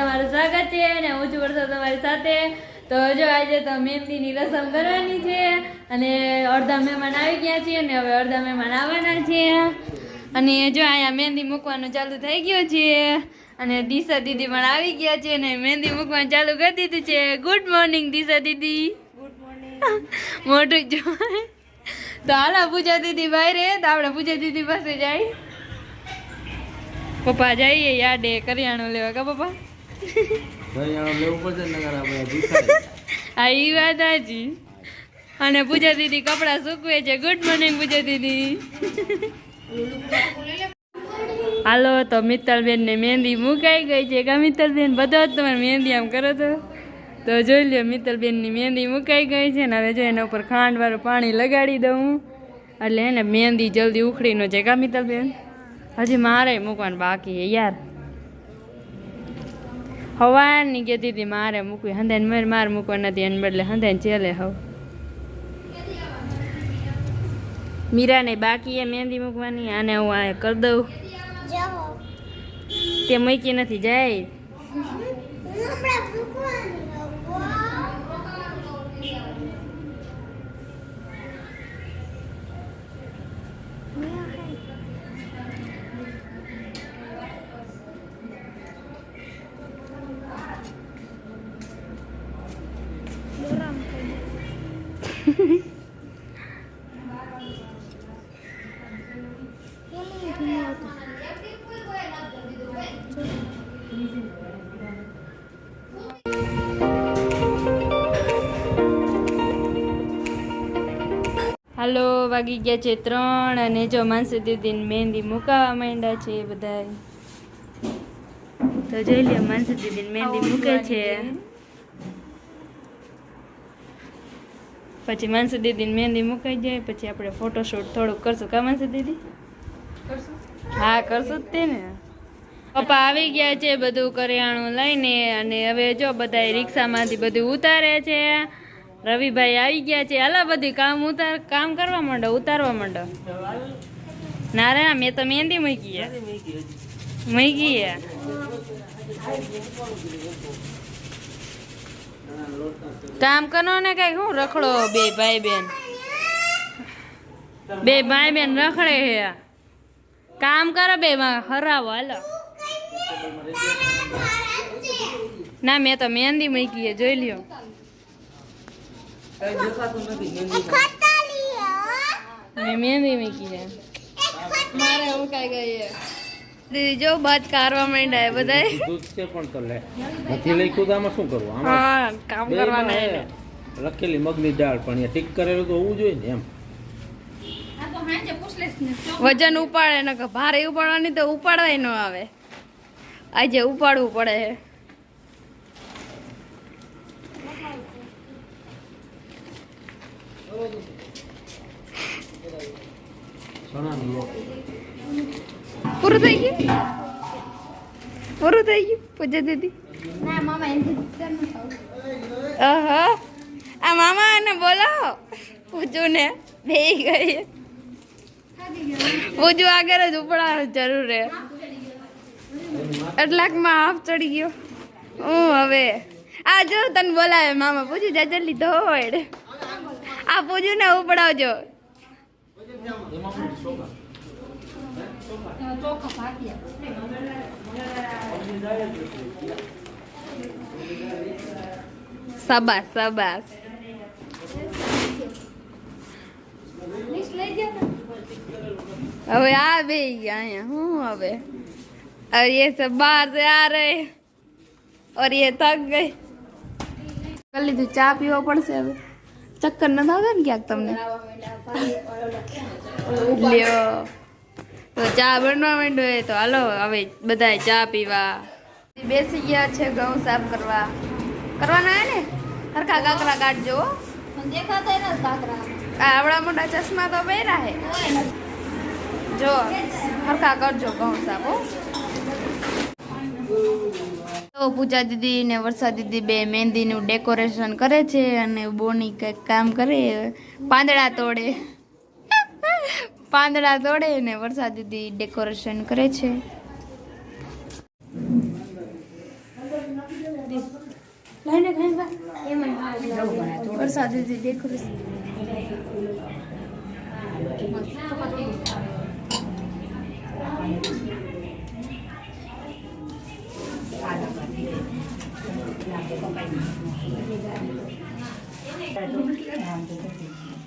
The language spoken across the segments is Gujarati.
તમારું સ્વાગત છે અને હું છું વર્ષો તમારી સાથે. તો જો આજે તો મહેંદીની રસમ કરવાની છે અને અડધા મહેમાન આવી ગયા છે અને હવે અડધા મહેમાન આવવાના છે. અને જો અહીંયા મહેંદી મૂકવાનું ચાલુ થઈ ગયું છે અને દિશા દીદી પણ આવી ગયા છે અને મહેંદી મૂકવાનું ચાલુ કરી દીધું છે. ગુડ મોર્નિંગ દિશા દીદી. ગુડ મોર્નિંગ મોટું જો તો હાલો પૂજા દીદી બહાર રે તો આપણે પૂજા દીદી પાસે જાય પપ્પા જઈએ યાદે કરિયાણું લેવા કા પપ્પા? હા એ વાત હાજી અને પૂજા દીદી કપડાં સૂકવે છે. ગુડ મોર્નિંગ પૂજા દીદી. હાલો, તો મિત્તલબેન ને મહેંદી મુકાઈ ગઈ છે. કા મિત્તલબેન, બધો જ તમારે મહેંદી આમ કરો તો તો જોઈ લો મિત્તલબેનની મહેંદી મુકાઈ ગઈ છે ને હવે જો એના ઉપર ખાંડ વાળું પાણી લગાડી દઉં એટલે એને મહેંદી જલ્દી ઉખડી ન જાય કા મિત્તલબેન? હજી મારે મૂકવાનું બાકી યાર. હવાની કહેતી હતી મારે મૂકવી. હંધાને મારે મારે મૂકવા નથી એને બદલે હંધાને ચેલે હવ. મીરાને બાકી એ મહેંદી મૂકવાની આને હું આ કરી દઉં. તે મૂકી નથી જાય. હાલો વાગી ગયા છે ત્રણ અને જો માનસી દીદીને મહેંદી મુકાવા માંડ્યા છે બધા તો જોઈ લે માનસી દીદીને મહેંદી મૂકે છે. પછી માનસી દીદીને મહેંદી મુકાઈ જાય, પછી આપણે ફોટોશૂટ થોડુંક કરશું. કા માનસી દીદી? હા, કરશું જ તે ને. પપ્પા આવી ગયા છે બધું કરિયાણું લઈને અને હવે જો બધા રિક્ષામાંથી બધું ઉતારે છે. રવિભાઈ આવી ગયા છે. હાલા બધું કામ ઉતાર, કામ કરવા માંડો, ઉતારવા માંડો. ના રે, મેં તો મહેંદી મૂકી મૂકી કામ કરો ને કઈ હું રખડો બે ભાઈ બેન બે ભાઈ બેન રખડે હે કામ કરો બે હરાવો હાલો. ના મેં તો મહેંદી મૂકી છે જોઈ લ્યો. મેં મહેંદી મૂકી છે. મારે કઈ ગઈ દીદી જો બાજ કારવા માંડ્યા બધા દૂધ છે પણ તો લે. નથી લખ્યું તો આમાં શું કરવું આમાં હા કામ કરવાના એને લખેલી મગની દાળ પણ એ ટીક કરેલું તો હોવું જોઈએ ને એમ. વજન ઉપાડે ને ભારે ઉપાડવાની તો ઉપાડવાય ન આવે. આજે ઉપાડવું પડે. છે પૂરું થઈ ગયું? પૂરું થઈ ગયું પૂજા દીદી? ઓહો આ મામા ને બોલો પૂજુ ને બે ગઈ. પૂજુ આગળ જ ઉપડાવવાનું જરૂર. છે એટલાકમાં હાફ ચડી ગયો. હું હવે આ જો તને બોલાવે મામા પૂજુ જા જલ્દી દોડ. આ પૂજુ ને ઉપડાવજો. સબાસ સબાસ હવે આ બે ગયા અહીંયા હું હવે और ये सब बाहर से आ रहे और ये थक गए કરી લીધું ચા પીવો પડશે હવે ચક્કર ન આવતા ને ક્યાંક તમને લ્યો તો ચા બનવા માંડ્યો તો હાલો હવે બધા ચા પીવા. બેસી ગયા છે ઘઉં સાફ કરવા. કરવાના હે ને? હરખા કાકરા કાઢજો હો. આ આવડા મોટા ચશ્મા તો પહેરા હે. જો હરખા કરજો ઘઉં સાફ હો. તો પૂજા દીદી ને વર્ષા દીદી બે મહેંદીનું ડેકોરેશન કરે છે અને બોની કંઈક કામ કરે. પાંદડા તોડે. પાંદડા તોડે ને વરસાદ દીદી ડેકોરેશન કરે છે. વરસાદ ડેકોરેશન.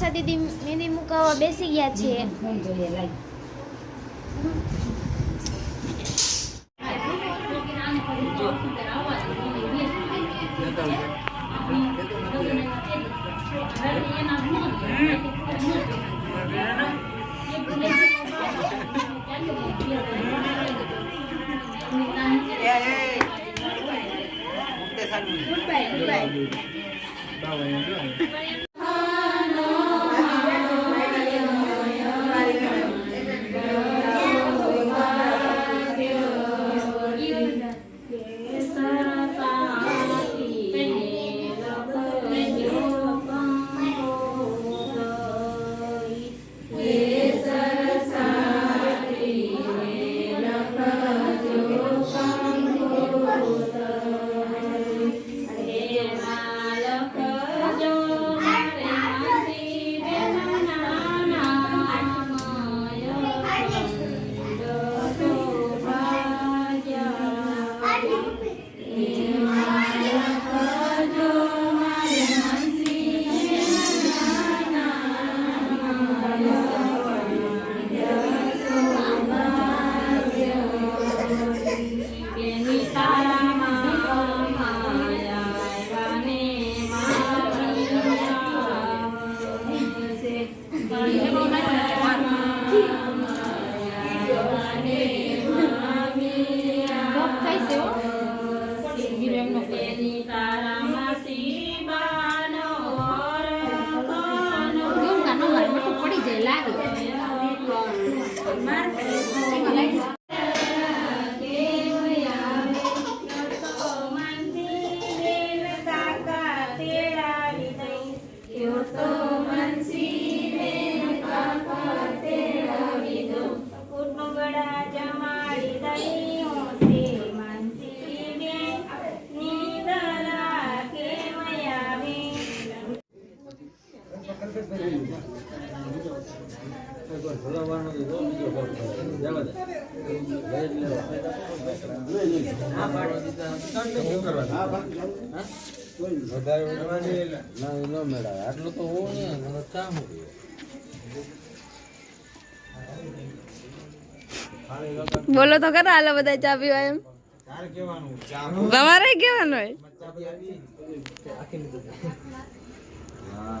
હાલો તો વરસાદ દીદી મહેંદી મુકાવા બેસી ગયા છીએ પડી આટલું તો હોવું નહીં બોલો તો ખરા હાલો બધા ચા પીવા એમ? તમારે કેવાનું હોય? હા